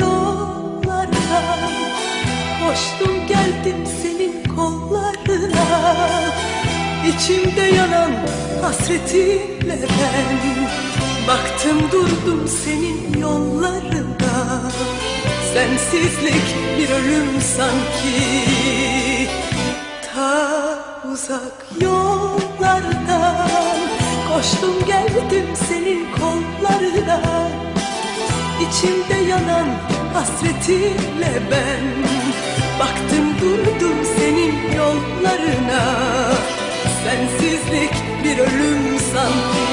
yollara. Koştum geldim senin kollarına. İçimde yanan hasretinle ben. Baktım durdum senin yollarına. Sensizlik bir ölüm sanki. Ta uzak yollardan Koştum geldim senin kollarına yanan hasretinle ben. Baktım durdum senin yollarına. Sensizlik bir ölüm sanki.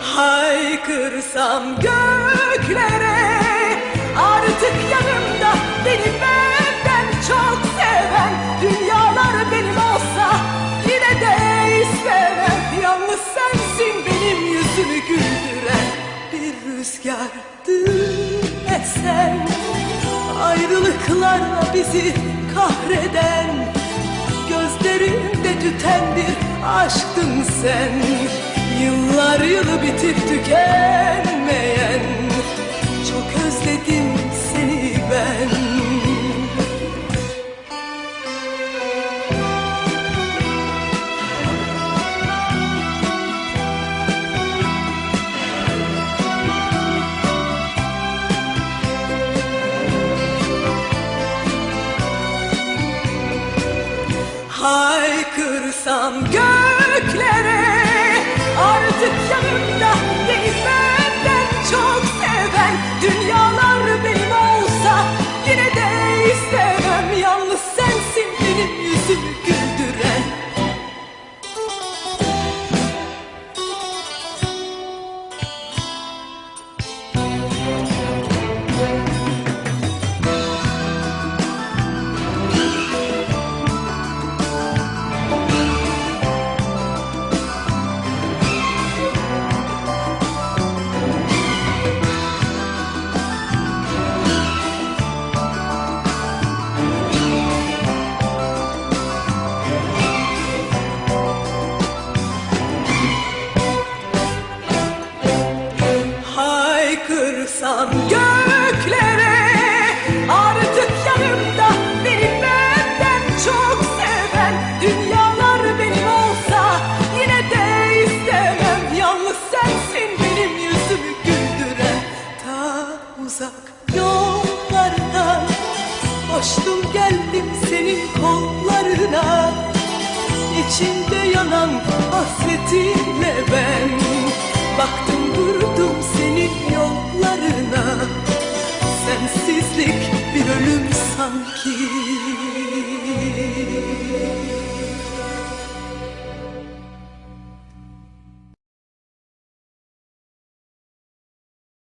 Haykırsam göklere rüzgardı esen Ayrılıklarla bizi kahreden Gözlerimde tüten bir aşktın sen. Yıllar yılı bitip tükenmeyen Haykırsam göklere Artık yanımda beni benden Haykırsam göklere. Artık yanımda beni benden çok seven Dünyalar benim olsa yine de istemem. Yalnız sensin benim yüzümü güldüren. Ta uzak yollardan Koştum geldim senin kollarına. İçimde yanan hasretinle ben monkey.